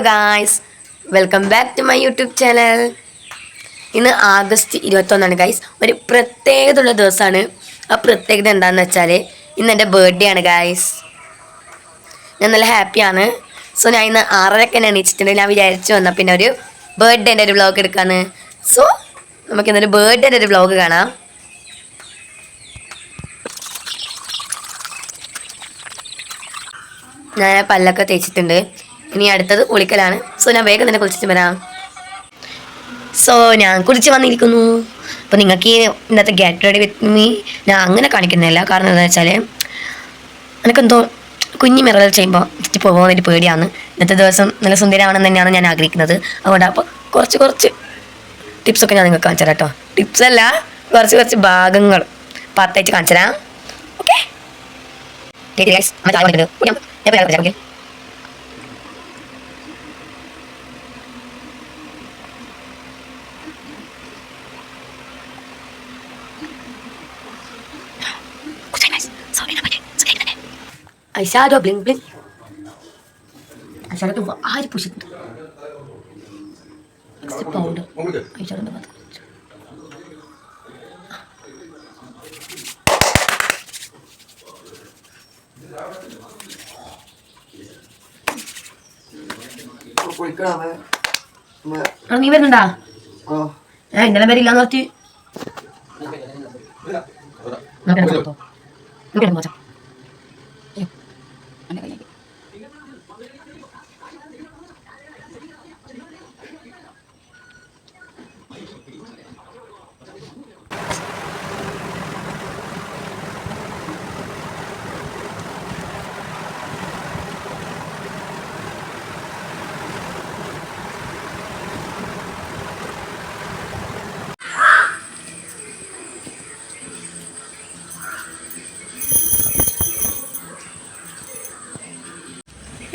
Hello guys welcome back to my YouTube channel ഇന്ന് August ഇരുപത്തൊന്നാണ് guys ഒരു പ്രത്യേകതയുള്ള ദിവസമാണ്. ആ പ്രത്യേകത എന്താണെന്ന് വെച്ചാൽ ഇന്ന് എന്റെ ബർത്ത്ഡേ ആണ് ഗായ്സ് ഞാൻ നല്ല ഹാപ്പിയാണ് സോ ഞാൻ ഇന്ന് ആറരക്കെ തന്നെ എണീച്ചിട്ടുണ്ട്. ഞാൻ വിചാരിച്ചു വന്നാൽ പിന്നെ ഒരു ബർത്ത്ഡേന്റെ ഒരു വ്ളോഗ് എടുക്കാന്ന്. സോ നമുക്ക് ഇന്നൊരു ബർത്ത്ഡേന്റെ ഒരു വ്ളോഗ് കാണാം. ഞാൻ പല്ലൊക്കെ തേച്ചിട്ടുണ്ട്. ഇനി അടുത്തത് കുളിക്കലാണ് സോ ഞാൻ വേഗം തന്നെ കുളിച്ചിട്ട് വരാം. സോ ഞാൻ കുളിച്ച് വന്നിരിക്കുന്നു. അപ്പോൾ നിങ്ങൾക്ക് ഇന്നത്തെ ഗെറ്റ് റെഡി വിത്ത് മീ ഞാൻ അങ്ങനെ കാണിക്കുന്നില്ല കാരണം എന്താ വെച്ചാൽ എനിക്കെന്തോ കുഞ്ഞു മിറൽ ചെയ്യുമ്പോൾ പോകുന്ന ഒരു പേടിയാണ്. ഇന്നത്തെ ദിവസം നല്ല സുന്ദരമാണെന്ന് തന്നെയാണ് ഞാൻ ആഗ്രഹിക്കുന്നത്. അതുകൊണ്ട് അപ്പോൾ കുറച്ച് കുറച്ച് ടിപ്സൊക്കെ ഞാൻ നിങ്ങൾക്ക് കാണിച്ചു തരാം കേട്ടോ ടിപ്സ് അല്ല കുറച്ച് കുറച്ച് ഭാഗങ്ങൾ. പത്തായിട്ട് കാണിച്ചു തരാം. ഓക്കെ ഗൈസ് നമ്മൾ ചായ കുടിക്കുന്നത് കുടിക്കാം എപ്പോൾ ചായ കുടിക്കാം ഐഷാഡോ ബ്ലിങ് ബ്ലിങ് ഐഷാഡോ ആര് പുഷിട്ടുണ്ട് പൗഡർ കുറച്ച്. ആ, നീ വരുന്നുണ്ടാ? ഞാൻ ഇന്നലെ വരില്ലാന്ന് പറഞ്ഞ് നോക്കണം നോക്കാം.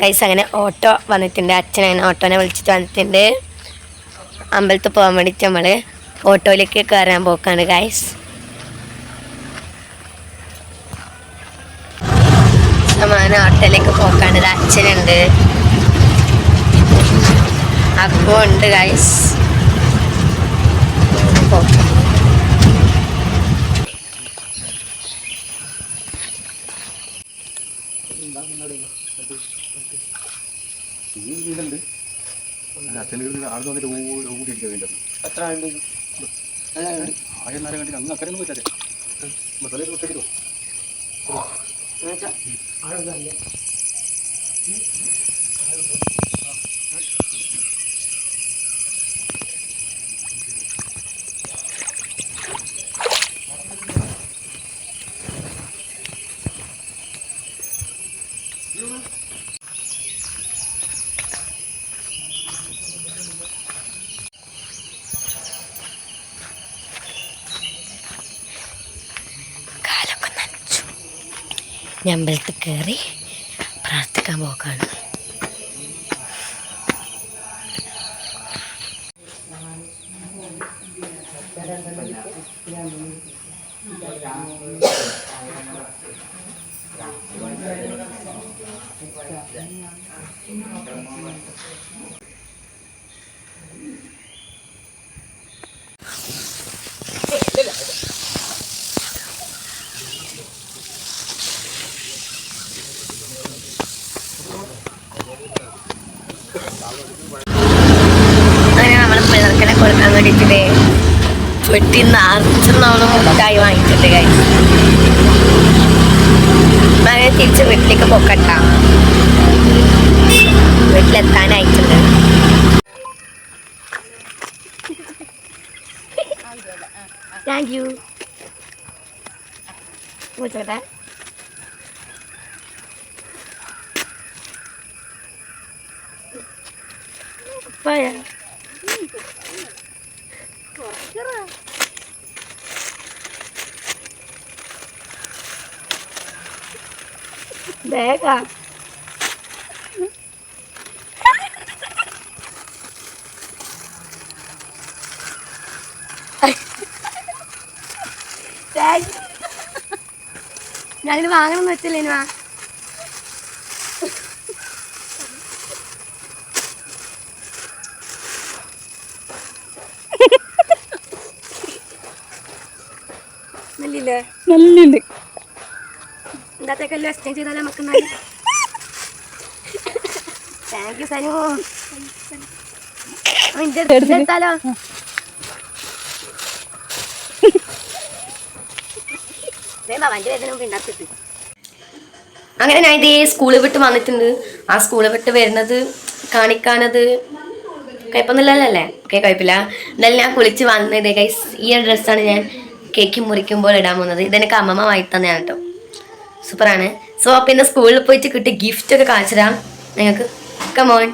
ഗൈസ് അങ്ങനെ ഓട്ടോ വന്നിട്ടുണ്ട്. അച്ഛൻ അങ്ങനെ ഓട്ടോനെ വിളിച്ചിട്ട് വന്നിട്ടുണ്ട്. അമ്പലത്തിൽ പോകാൻ വേണ്ടിയിട്ട് നമ്മൾ ഓട്ടോയിലേക്ക് കയറാൻ പോക്കാണ് ഗൈസ് അങ്ങനെ ഓട്ടോയിലേക്ക് പോക്കാണ്. ഇത് അച്ഛനുണ്ട്. ഉണ്ട് ഗൈസ് പോക്കാം വീടുണ്ട് അച്ഛന്റെ വീട് വന്നിട്ട് ഓടി ഓടിയിരിക്കുക വീണ്ടും എത്ര ആളുണ്ട് ആയിരം നേരം കണ്ടിട്ട് അങ്ങ് അക്കരെ പോയിട്ടേ മസാല ഒറ്റയ്ക്കോ കാലൊക്കെ ഞാൻ അമ്പലത്തിൽ കയറി പ്രാർത്ഥിക്കാൻ പോക്കാണ് അങ്ങനെ നമ്മൾ പിള്ളേർക്കെന്നെ കൊടുക്കാൻ വേണ്ടിയിട്ട് വെട്ടി നിറച്ചെന്നാണ് മുട്ടായി വാങ്ങിച്ചിട്ട് കൈ അങ്ങനെ തിരിച്ച് വീട്ടിലേക്ക് പോക്കട്ട. വീട്ടിലെത്താനായിട്ടുണ്ട്. താങ്ക് യു വിളിച്ചോട്ടെ പോയാ? വേഗ ഞാനിത് വാങ്ങണമെന്ന് വെച്ചില്ലേ വെച്ചില്ലേനുവാ ഇന്നത്തേക്കെല്ലാം എക്സ്ചേഞ്ച് ചെയ്താലോ നമുക്ക് താങ്ക് യു സനു. എടുത്താലോ അങ്ങനെ ഞാൻ ഇതേ സ്കൂളിൽ വിട്ട് വന്നിട്ടുണ്ട്. ആ സ്കൂളിൽ വിട്ട് വരുന്നത് കാണിക്കാനത് കുഴപ്പമൊന്നുമില്ലല്ലേ ഓക്കെ കുഴപ്പമില്ല എന്തായാലും ഞാൻ കുളിച്ച് വന്നത് ഗൈസ് ഈ ഡ്രസ്സാണ് ഞാൻ കേക്ക് മുറിക്കുമ്പോൾ ഇടാൻ പോകുന്നത്. ഇതെനിക്ക് അമ്മമ്മ വാങ്ങി തന്നെയാണ് കേട്ടോ സൂപ്പറാണ്. സോ പിന്നെ സ്കൂളിൽ പോയിട്ട് കിട്ടിയ ഗിഫ്റ്റ് ഒക്കെ കാണിച്ചു തരാം നിങ്ങൾക്ക് കമോൺ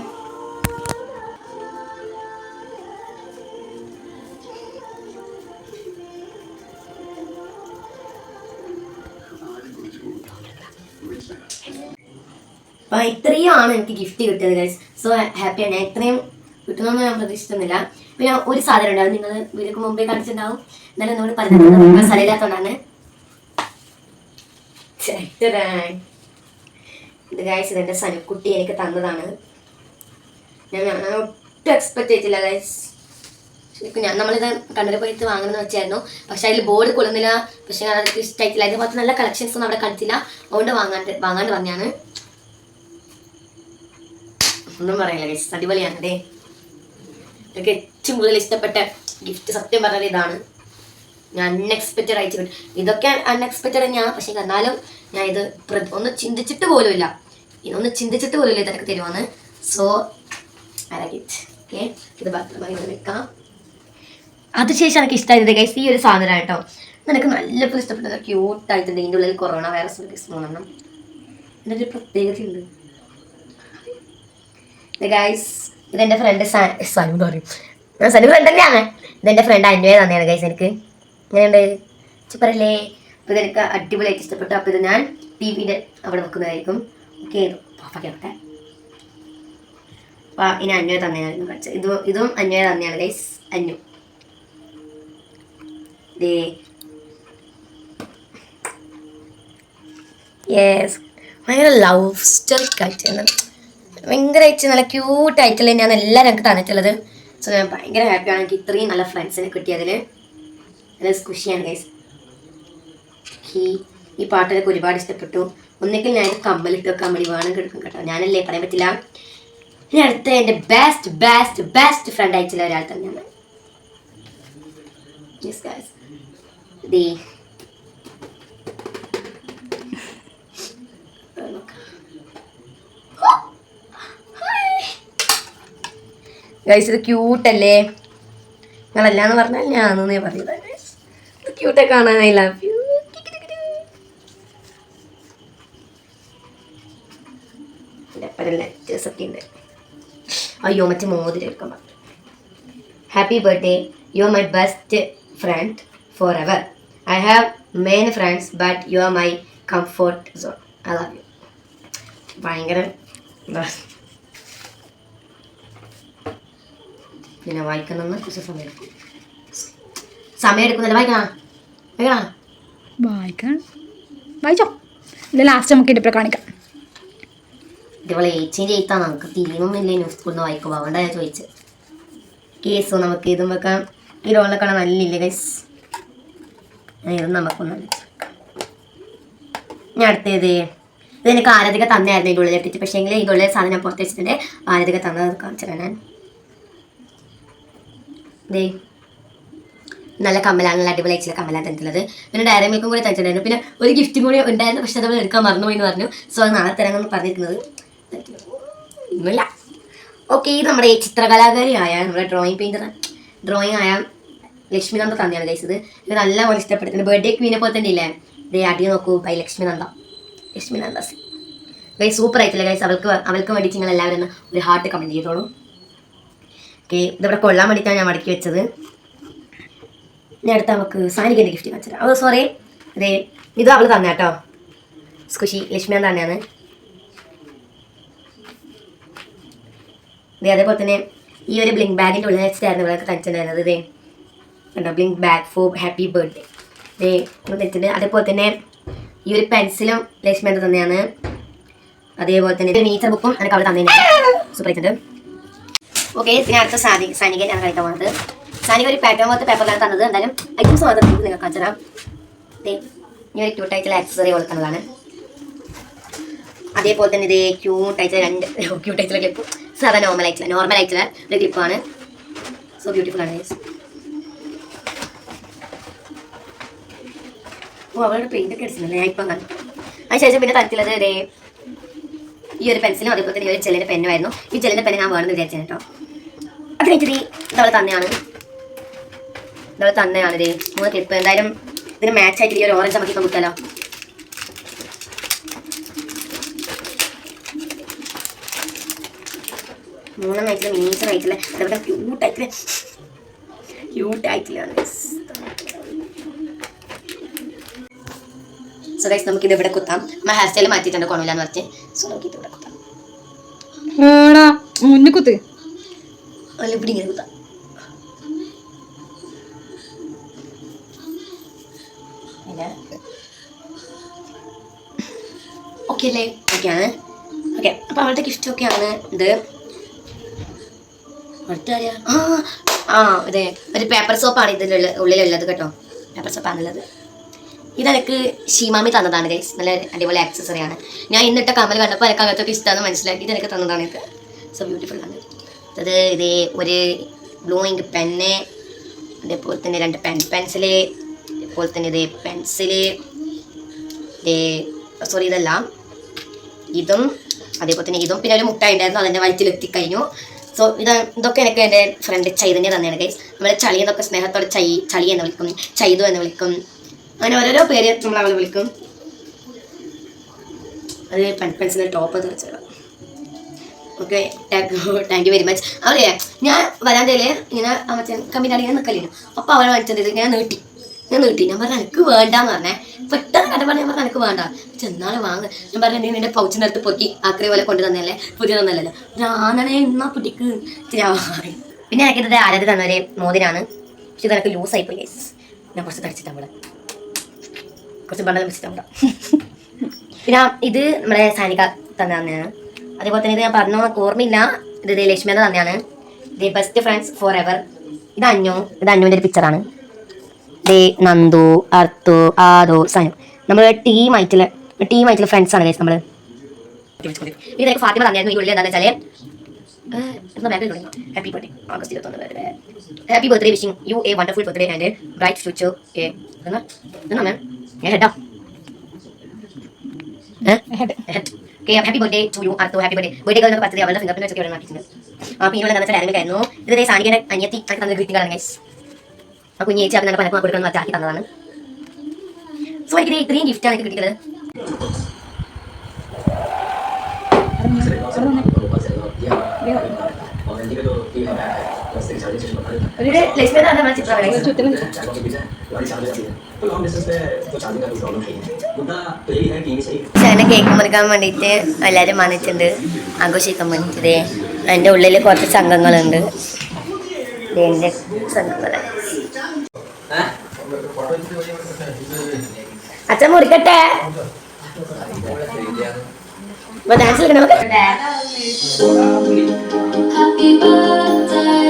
അപ്പൊ ഇത്രയും ആണ് എനിക്ക് ഗിഫ്റ്റ് കിട്ടിയത് ഗൈസ് സോ ഹാപ്പിയാണ് ഇത്രയും കിട്ടുമെന്ന് ഞാൻ പ്രതീക്ഷിക്കുന്നില്ല പിന്നെ ഒരു സാധനം ഉണ്ടാവും നിങ്ങൾ വീടിക്ക് മുമ്പേ കാണിച്ചിട്ടുണ്ടാവും. എന്നാലും നമ്മൾ പറഞ്ഞിട്ടുണ്ട് മസാലയില്ലാത്തതുകൊണ്ടാണ് ഇത് ഗൈസ് ഇതെന്റെ സനുക്കുട്ടി എനിക്ക് തന്നതാണ്. ഞാൻ ഒട്ടും എക്സ്പെക്ട് ചെയ്തില്ല ഗൈസ് ശരിക്കും ഞാൻ നമ്മളിത് കണ്ണൂർ പോയിട്ട് വാങ്ങണമെന്ന് വെച്ചായിരുന്നു. പക്ഷെ അതിൽ ബോർഡ് കൊള്ളുന്നില്ല. പക്ഷെ അതൊക്കെ ഇഷ്ടമായിട്ടില്ല അതിന് മാത്രം നല്ല കളക്ഷൻസ് ഒന്നും അവിടെ കളിച്ചില്ല അതുകൊണ്ട് വാങ്ങാണ്ട് വാങ്ങാണ്ട് പറഞ്ഞാണ് ഒന്നും പറയില്ല ഗൈസ് അടിപൊളിയാണ് അതെ എനിക്ക് ഏറ്റവും കൂടുതൽ ഇഷ്ടപ്പെട്ട ഗിഫ്റ്റ് സത്യം പറഞ്ഞാൽ ഇതാണ്. ഞാൻ അൺഎക്സ്പെക്റ്റഡ് ആയിട്ട് വരും. ഇതൊക്കെ അൺഎക്സ്പെക്റ്റഡ് തന്നെയാണ് പക്ഷെ എന്നാലും ഞാൻ ഇത് ഒന്ന് ചിന്തിച്ചിട്ട് പോലുമില്ല ഒന്ന് ചിന്തിച്ചിട്ട് പോലുമില്ല ഇതൊക്കെ തരുവാന്ന് സോ ഇത് ഭദ്രമായി അതിനുശേഷം എനിക്ക് ഇഷ്ടമായത് ഗൈസ് ഈ ഒരു സാധനം കേട്ടോ. നിനക്ക് നല്ലപോലെ ഇഷ്ടപ്പെട്ടത് ക്യൂട്ടായിട്ടുണ്ട് ഇതിന്റെ ഉള്ളിൽ കൊറോണ വൈറസ് മൂന്നെണ്ണം ഇതിന്റെ ഒരു പ്രത്യേകതയുണ്ട്. ഗൈസ് ഇതെന്റെ ഫ്രണ്ട് സനു പറയും. സനു ഫ്രണ്ട് തന്നെയാണ്. ഇതെന്റെ ഫ്രണ്ട് അന്വയ തന്നെയാണ് ഗൈസ് എനിക്ക്. എങ്ങനെയുണ്ട്? ചിപ്പറല്ലേ അപ്പോൾ ഇതെനിക്ക് അടിപൊളിയായിട്ട് ഇഷ്ടപ്പെട്ടു. അപ്പോൾ ഇത് ഞാൻ ടി വിയുടെ അവിടെ വെക്കുന്നതായിരിക്കും. ഓക്കെ ഓക്കെ അപ്പോൾ ഇനി അന്വയ തന്നെയായിരുന്നു കളിച്ചത് ഇതും ഇതും അന്വയ തന്നെയാണ് ഗൈസ് അന്യു ദേ. യെസ് ഭയങ്കര ലവ് സ്റ്റോറി ആയിട്ടാണ് ഭയങ്കരമായിട്ട് നല്ല ക്യൂട്ടായിട്ടുള്ള തന്നെയാണ് എല്ലാവരും എനിക്ക് തന്നിട്ടുള്ളത്. സോ ഞാൻ ഭയങ്കര ഹാപ്പിയാണ് എനിക്ക് ഇത്രയും നല്ല ഫ്രണ്ട്സിനെ കിട്ടിയതിൽ നല്ല സ്കുഷിയാണ് ഗൈസ് ഈ ഈ പാട്ടൊക്കെ ഒരുപാട് ഇഷ്ടപ്പെട്ടു. ഒന്നെങ്കിൽ ഞാൻ കമ്മലിട്ട് വെക്കാൻ വേണ്ടി വേണം കിടക്കും കേട്ടോ. ഞാനല്ലേ പറയാൻ പറ്റില്ല. ഇനി അടുത്ത എന്റെ ബെസ്റ്റ് ബെസ്റ്റ് ബെസ്റ്റ് ഫ്രണ്ട് ആയിട്ടുള്ള ഒരാൾ തന്നെയാണ്. ഗൈസ് ഇത് ക്യൂട്ടല്ലേ നിങ്ങളല്ലാന്ന് പറഞ്ഞാൽ ഞാനെന്നേ ഇത് ക്യൂട്ടെ കാണാൻ ഐ ലവ് യു അയ്യോ മറ്റേ മോതിരം എടുക്കാൻ പറഞ്ഞു. Happy birthday you are my best friend forever I have main friends but you are my comfort zone I love you ഭയങ്കര പിന്നെ വായിക്കണമെന്ന് കുറച്ച് സമയം എടുക്കും. സമയം എടുക്കുന്നില്ല. വായിക്കണ? വായിക്കാൻ വായിച്ചോ? ഇല്ല ലാസ്റ്റ് നമുക്ക് ഇതിപ്പോൾ കാണിക്കാം. ഇതേപോലെ ഏച്ചിന്റെ എഴുത്താണ് നമുക്ക് തിരിയുന്നില്ല ന്യൂസ് സ്കൂളിൽ നിന്ന് വായിക്കുമ്പോൾ അതുകൊണ്ടാണ് ഞാൻ ചോദിച്ചത് കേസോ നമുക്ക് ഇതും വെക്കാം. ഈ റോളിനെ കാണാൻ നല്ലില്ല ഗൈസ് ഇത് നമുക്കൊന്നും ഞാൻ അടുത്തേത്. ഇത് എനിക്ക് ആരാധിക തന്നെയായിരുന്നു ഇതിന്റെ ഉള്ളിൽ ഇട്ടിട്ട്. പക്ഷേ എങ്കിൽ ഇതിന്റെ ഉള്ളിൽ സാധനം പുറത്ത് വെച്ചിട്ടുണ്ട്. ആരാധിക തന്നത് കാണിച്ചു ഞാൻ. ദേ നല്ല കമ്മലാണ് നല്ല അയച്ചില്ല കമ്മലാണ് തന്നിട്ടുള്ളത്. പിന്നെ ഡയറി മേക്കും കൂടി തന്നിട്ടുണ്ടായിരുന്നു. പിന്നെ ഒരു ഗിഫ്റ്റും കൂടി ഉണ്ടായിരുന്നു പക്ഷെ അത് എടുക്കാൻ മറന്നുപോയി എന്ന് പറഞ്ഞു. സോ അത് നാളെ തരാമെന്ന് പറഞ്ഞിരിക്കുന്നത്. ഒന്നുമില്ല. ഓക്കെ ഈ നമ്മുടെ ഈ ചിത്രകലാകാരിയായ നമ്മുടെ ഡ്രോയിങ് പെയിന്റർ ഡ്രോയിങ് ആയ ലക്ഷ്മി നന്ദ തന്നെയാണ് കഴിച്ചത് ഇത്. നല്ല പോലെ ഇഷ്ടപ്പെടുന്നത് ബർത്ത്ഡേ ക്വീനെ പോലെ തന്നെ ഇല്ലേ? ദേ അടി നോക്കൂ by Lakshmi Lakshminanda Lakshminanda C guys super ആയിട്ടില്ല ഗൈസ് അവൾക്ക് അവൾക്ക് വേണ്ടിയിട്ട് നിങ്ങൾ എല്ലാവരും ഒരു ഹാർട്ട് കമന്റ് ചെയ്തോളൂ. ഓക്കെ ഇതിവിടെ കൊള്ളാൻ വേണ്ടിയിട്ടാണ് ഞാൻ മടക്കി വെച്ചത്. ഇനി അടുത്ത നമുക്ക് സാനിക്കന്റെ ഗിഫ്റ്റ് കാണിച്ചത്. അത് സോറി അതെ ഇത് അവൾ തന്നെ കേട്ടോ സ്കുഷി ലക്ഷ്മിയാൻ തന്നെയാണ്. ദേ അതേപോലെ തന്നെ ഈ ഒരു ബ്ലിങ്ക് ബാഗിന്റെ ഉള്ളിൽ വെച്ചിട്ടായിരുന്നു ഇവിടെ തനിച്ചിട്ടുണ്ടായിരുന്നത് ഇതേ കണ്ടോ blink bag for happy birthday ഒന്ന് തെറ്റിട്ടുണ്ട് അതേപോലെ തന്നെ ഈ ഒരു പെൻസിലും ലക്ഷ്മിയാൻ തന്നെയാണ്. അതേപോലെ തന്നെ നേച്ചർ ബുക്കും എനിക്ക് അവൾ തന്നെ സൂപ്പർ ഓക്കെ പിന്നെ അടുത്ത സാനി ഞാൻ കഴിക്കാൻ പോകുന്നത് സാനിക ഒരു പാറ്റേൺ പോലത്തെ പേപ്പറിലാണ് തന്നത്. എന്തായാലും ഐറ്റംസ് മാത്രം നിങ്ങൾക്ക് കാണിച്ചു തരാം ദേ ഇനി ഒരു ക്യൂട്ടായിട്ടുള്ള ആക്സസറി കൊടുക്കുന്നതാണ് അതേപോലെ തന്നെ ഇത് ക്യൂട്ടായിട്ടുള്ള രണ്ട് ക്യൂട്ട് ക്യൂട്ടായിട്ടുള്ള ക്ലിപ്പ് സാധാ നോർമൽ ആയിട്ടുള്ള നോർമൽ ആയിട്ടുള്ള ഒരു ക്ലിപ്പാണ് സോ ബ്യൂട്ടിഫുൾ ആണ്. ഓ അവളുടെ പെയിന്റ് ഒക്കെ അടിച്ചില്ലേ ഞാൻ ഇപ്പം കണ്ടു. അതിനുശേഷം പിന്നെ തരത്തിലുള്ളത് ഇതേ ഈ ഒരു പെൻസിലും അതേപോലെ തന്നെ ഈ ഒരു ജെല്ലിന്റെ പെന്നുമായിരുന്നു ഈ ജെല്ലിന്റെ പെന്ന് ഞാൻ വേണമെന്ന് വിചാരിച്ചു കേട്ടോ. അത് കഴിഞ്ഞിട്ട് ഇതവളെ തന്നെയാണ്. ഇതവളെ തന്നെയാണ് ഇതേ മൂന്ന് ക്ലിപ്പ് എന്തായാലും ഇതിന് മാച്ച് ആയിട്ട് ഈ ഒരു ഓറഞ്ച് നമുക്ക് ഇപ്പം കിട്ടാലോ മൂന്നെണ്ണം ആയിട്ടില്ല മീൻസ് ആയിട്ടില്ല അതവിടെ ക്യൂട്ട് ആയിട്ടില്ല? ക്യൂട്ട് ആയിട്ടില്ല? സോ ഗൈസ് നമുക്ക് ഇത് ഇവിടെ കുത്താം. നമ്മൾ ഹെയർ സ്റ്റൈൽ മാറ്റിയിട്ടുണ്ട് കൊണമില്ലാന്ന് പറഞ്ഞ് സോ നമുക്ക് ഇത് ഇവിടെ കുത്താം. മുന്നിൽ കുത്ത്. ഇവിടെ ഇങ്ങനെ കുത്താം. ഓക്കെ അല്ലേ ഓക്കെ ആണ് ഓക്കെ അപ്പോൾ അവളുടെ ഗിഫ്റ്റ് ഒക്കെയാണ് ഇത്. അടുത്ത ആ ആ അതെ. ഒരു പേപ്പർ സോപ്പാണ് ഇതിലുള്ള ഉള്ളിലുള്ളത് കേട്ടോ. പേപ്പർ സോപ്പാണുള്ളത് ഇത് എനിക്ക് ഷീമാമി തന്നതാണ് ഗൈസ് നല്ല അടിപൊളി ആക്സസറിയാണ് ഞാൻ ഇന്നിട്ട കമൽ കണ്ടപ്പോൾ എനിക്ക് അകത്തൊക്കെ ഇഷ്ടമാണെന്ന് മനസ്സിലാക്കി ഇത് എനിക്ക് തന്നതാണ് ഇത്. സോ ബ്യൂട്ടിഫുൾ ആണ്. അത് ഇത് ഒരു ബ്ലൂ പെന്ന് അതേപോലെ തന്നെ രണ്ട് പെൻ പെൻസിൽ അതേപോലെ തന്നെ ഇത് പെൻസിൽ സോറി ഇതെല്ലാം ഇതും അതേപോലെ തന്നെ ഇതും. പിന്നെ ഒരു മുട്ടായി ഉണ്ടായിരുന്നു അതിന്റെ വയറ്റിലെത്തിക്കഴിഞ്ഞു സോ ഇത് ഇതൊക്കെ എനിക്ക് എന്റെ ഫ്രണ്ട് ചൈതന്യ തന്നെയാണ് ഗൈസ് നമ്മൾ ചളി എന്നൊക്കെ സ്നേഹത്തോടെ ചൈ ചളി എന്ന് വിളിക്കും ചൈതു എന്ന് വിളിക്കും. അങ്ങനെ ഓരോരോ പേര് നമ്മൾ അവൾ വിളിക്കും. അത് പെൻ പെൻസിൽ ടോപ്പ് തീർച്ചയായും okay thank you very much അവളെ ഞാൻ വരാൻ തരില്ല ഇങ്ങനെ അമ്മച്ചൻ കമ്പനി അടിക്കാൻ നിൽക്കലില്ല അപ്പോൾ അവൾ വാങ്ങിച്ചത് ഞാൻ നീട്ടി. ഞാൻ നീട്ടി ഞാൻ പറഞ്ഞു എനിക്ക് വേണ്ടാന്ന് പറഞ്ഞേ. പെട്ടെന്ന് കണ്ടപ്പോൾ ഞാൻ പറഞ്ഞു എനിക്ക് വേണ്ട. ചെന്നാളെ വാങ്ങ. ഞാൻ പറഞ്ഞു നീ നിന്റെ പൗച്ചിനടുത്ത് പൊക്കി ആക്രി പോലെ കൊണ്ടു തന്നല്ലേ പുതിയ തന്നല്ലോ ഞാനാണേ എന്നാ പുതിക്ക് ഞാൻ. പിന്നെ എനിക്കിത് ആരാധി തന്നൊരു മോതിരാണ്. പക്ഷെ ഇത് ലൂസ് ആയി പോയി. ഞാൻ കുറച്ച് തടിച്ചിട്ടാണ് ഇവിടെ കുറച്ച് ബണ്ടൽ ഇവിടെ പിന്നെ ഇത് നമ്മുടെ സാനിക തന്നെയാണ് അതേപോലെ തന്നെ ഇത് ഞാൻ പറഞ്ഞു ഓർമ്മയില്ല? ഇത് ഇത് ലക്ഷ്മിയുടെ തന്നെയാണ് the best friends forever ഇത് അഞ്ഞു ഇത് അഞ്ഞുവിന്റെ ഒരു പിക്ചറാണ് ഇത് നന്ദു അർത്തു ആദോ സനു. നമ്മൾ ടീമായിട്ടുള്ള ടീമായിട്ടുള്ള ഫ്രണ്ട്സ് ആണ് നമ്മൾ ഫാത്തിമ തന്നെയായിരുന്നു ഈ ഉള്ളിൽ എന്താണെന്ന് വെച്ചാൽ ഹാപ്പി ബർത്ത്ഡേ ആഗസ്റ്റ് ഇരുപത്തൊന്ന് happy birthday wishing you a wonderful birthday and bright future a എന്നാ ഹെഡാ ഹാപ്പി ബർത്ത്ഡേ ടു യു അർത്തോ. ഹാപ്പി ബർത്ത്ഡേ ബർത്ത്ഡേ കഴിഞ്ഞ പത്ത് അവരുടെ ഫിംഗർ പ്രിന്റ് ഒക്കെ ഇവിടെ മാറ്റിയിട്ടുണ്ട് ആ ഇനി ഉള്ള എന്താ വെച്ചാൽ ആയിരുന്നു. ഇത് സാനിയുടെ അനിയത്തി തന്ന ഗ്രീറ്റിംഗ് ആണ് ഗൈസ് ആ കുഞ്ഞു ചേച്ചി അതിനെ പലക്കും കൊടുക്കണം എന്ന് ആക്കി തന്നതാണ്. സോ എനിക്ക് ഇത്രയും ഇത്രയും ഗിഫ്റ്റാണ് എനിക്ക് കിട്ടിയത് ചേട്ടനെ കേക്ക് മുറിക്കാൻ വേണ്ടിയിട്ട് എല്ലാവരും വന്നിട്ടുണ്ട്. ആഘോഷിക്കാൻ വേണ്ടിയിട്ട് എന്റെ ഉള്ളിൽ കുറച്ച് സംഘങ്ങളുണ്ട്. എന്റെ അച്ഛൻ മുറിക്കട്ടെ അപ്പൊ ഡാൻസ് കളിക്കണം നമുക്ക് Happy birthday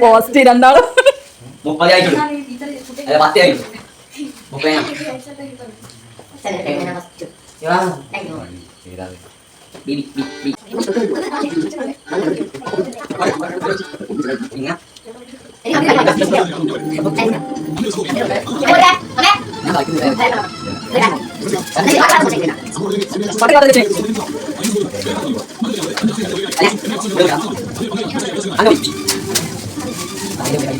post രണ്ടാളും. മുപ്പത് ആയിട്ടുള്ളൂ അല്ല.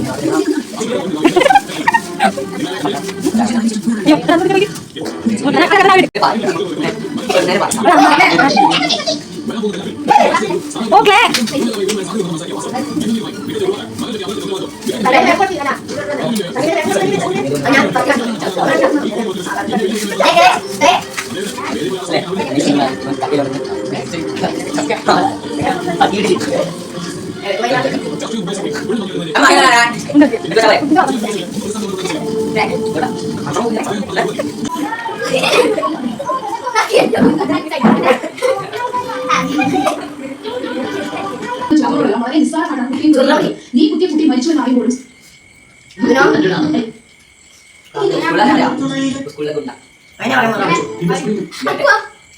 പത്തേ ആയിട്ടുള്ളൂ മുപ്പതിനാ ബി കുട്ടി ബി ഇങ്ങനെ ഞാൻ കളിക്കുന്നത്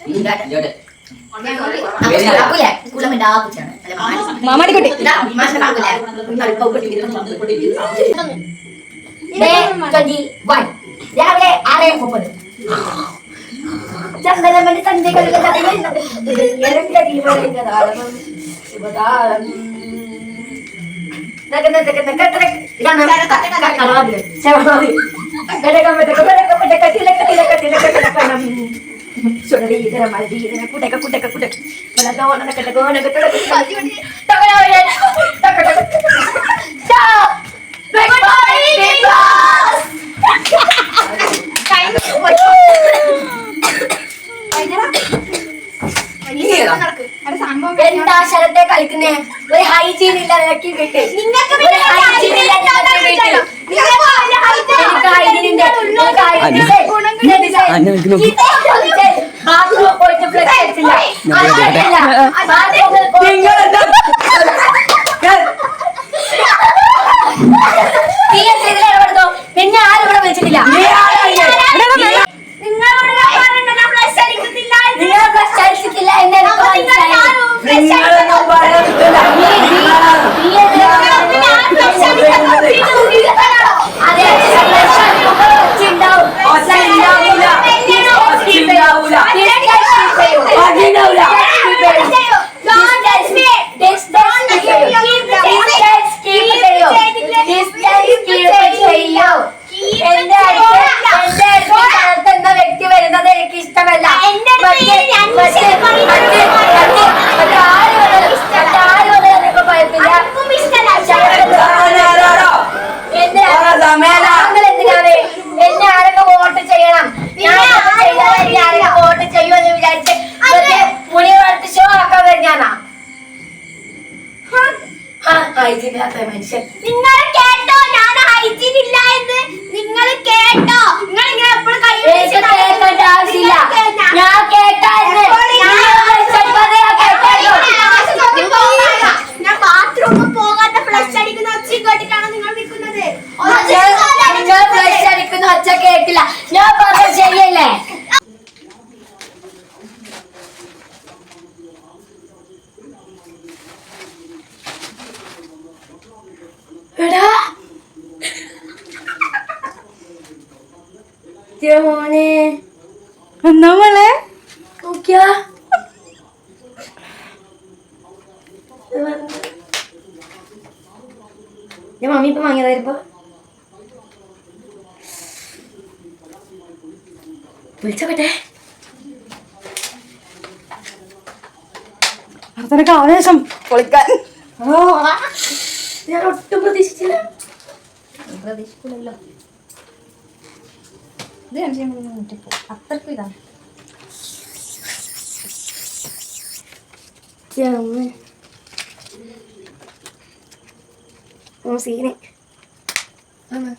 അങ്ങനെ നേരെ പറ ഓക്കെ വളരെ നിസ്സാരമാണ് ആ കുട്ടിയെ വെറുതെ മരിച്ചു എന്ന് അറിയുമ്പോഴും സ്കൂളിലേക്ക് ഉണ്ടാ മാമാടി കുട്ടി രാവിലെ ആറ് മുപ്പത് ചന്ദനമണി സന്ധ്യകളിൽ എന്താ ശരത്തെ കളിക്കുന്നേ? ഒരു ഹൈജീൻ ഇല്ല നിനക്ക് കിട്ടി നിങ്ങൾക്ക് ഹൈജീൻ ഇല്ല hygiene ഉണ്ട്. hygiene ഉണ്ട്. ഇത് പോയിട്ട് flush അടിച്ചില്ല. അതല്ല. bathroom ൽ പോയിട്ട് നീ എന്ത് ഇതിൽ നിന്നെ ആരും ഇവിടെ വിളിച്ചിട്ടില്ല. നിങ്ങളോട് ഞാൻ പറഞ്ഞിട്ടുണ്ട്, ഞാൻ flush അടിക്കത്തില്ല എന്ന്. നിങ്ങൾ flush അടിച്ചിട്ടില്ല എന്ന് മനസ്സിലായി. ചെയ്യൂ. എന്റെ അടുത്ത് എന്റെ അടുത്ത് നടത്തുന്ന വ്യക്തി വരുന്നത് എനിക്ക് ഇഷ്ടമല്ല. എന്നെ ആരൊക്കെ വോട്ട് ചെയ്യണം? ഞാൻ ആരൊക്കെ വോട്ട് ചെയ്യുമെന്ന് വിചാരിച്ച് മുടി വളർത്തി ഷോ ആക്കാൻ വരുന്നാ മനുഷ്യൻ. നിങ്ങൾ കേട്ടോ ഞാൻ ഹൈജീൻ ഇല്ല എന്ന് നിങ്ങൾ കേട്ടോ നിങ്ങൾ ഇങ്ങനെ എപ്പോഴും കൈ എനിക്ക് കേൾക്കേണ്ട ആവശ്യമില്ല ഞാൻ കേട്ടായിരുന്നു നിങ്ങൾ വിളിച്ചപ്പോഴേ ഞാൻ കേട്ടായിരുന്നു. ഞാൻ ബാത്റൂമിൽ പോകാത്ത ഫ്ലഷ് അടിക്കുന്ന ഒച്ച കേട്ടിട്ടാണ് നിങ്ങൾ നിൽക്കുന്നത് ഞാൻ- നിങ്ങൾ ഫ്ലഷ് അടിക്കുന്ന ഒച്ച കേട്ടില്ല ഞാൻ പറഞ്ഞ ശരിയല്ലേ എടാ ദേ മോനെ എന്നാ മോളെ നോക്കിയാ വാങ്ങിയതായിരുന്നോ. വിളിച്ചോട്ടെ അർത്തനക്ക് ആവേശം പൊളിക്കാൻ. ഞാൻ ഒട്ടും പ്രതീക്ഷിച്ചില്ല. പ്രതീക്ഷിക്കില്ലല്ലോ ഇത് കണ്ടിട്ട് അത്രക്കും ഇതാണ്. സീന്. ഇതൊന്ന്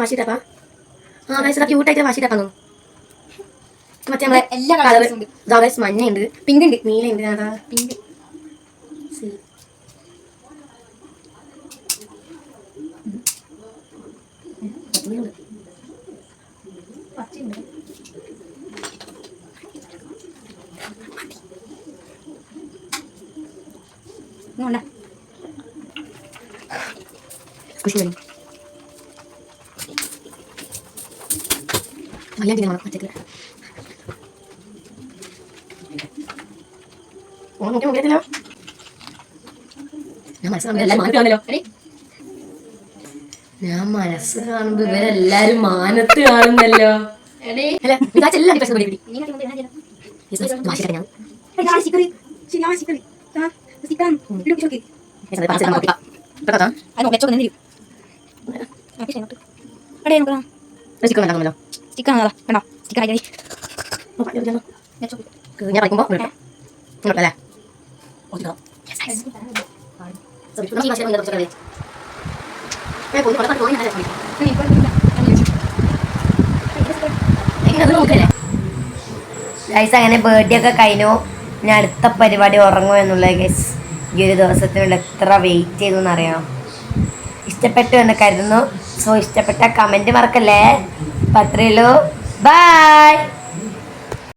വാശിട്ടാപ്പാ ആ ഗൈസ് ഇതാ ക്യൂട്ടായിട്ട് വാശിട്ടാക്കാൻ മറ്റേ നമ്മളെ എല്ലാ കളറും ഇതാ ഗൈസ് മഞ്ഞയുണ്ട്. പിങ്ക് ഉണ്ട്. നീലയുണ്ട്. അതാ പിങ്ക് സി കുശി വരും. മലയാളത്തിൽ വേണം. പച്ചക്കറി ഓ നോക്കി നോക്കിയല്ലോ ഞാൻ മനസ്സ് കാണുമ്പോൾ എല്ലാവരും മാനത്താണല്ലോ ഞാൻ മനസ്സ് കാണുമ്പോ ഇവരെല്ലാരും മാനത്ത് കാണുന്നല്ലോ. അല്ല ഇതാ ചിക്കൻ പ്രശ്നം ചിക്കൻ മാഷിക്കാൻ ഞാൻ ചിക്കൻ ആയി ഞാൻ പഠിക്കുമ്പോൾ അല്ലേ ഗൈസ് അങ്ങനെ ബർത്ത്ഡേ ഒക്കെ കഴിഞ്ഞു. ഞാൻ അടുത്ത പരിപാടി ഉറങ്ങുമോ എന്നുള്ളത് ഗൈസ് ഈ ഒരു ദിവസത്തിനുള്ള എത്ര വെയിറ്റ് ചെയ്തു എന്നറിയാം ഇഷ്ടപ്പെട്ടു എന്ന് കരുതുന്നു. സോ ഇഷ്ടപ്പെട്ട കമന്റ് മറക്കല്ലേ അപ്പം അത്രയേ ഉള്ളൂ. ബൈ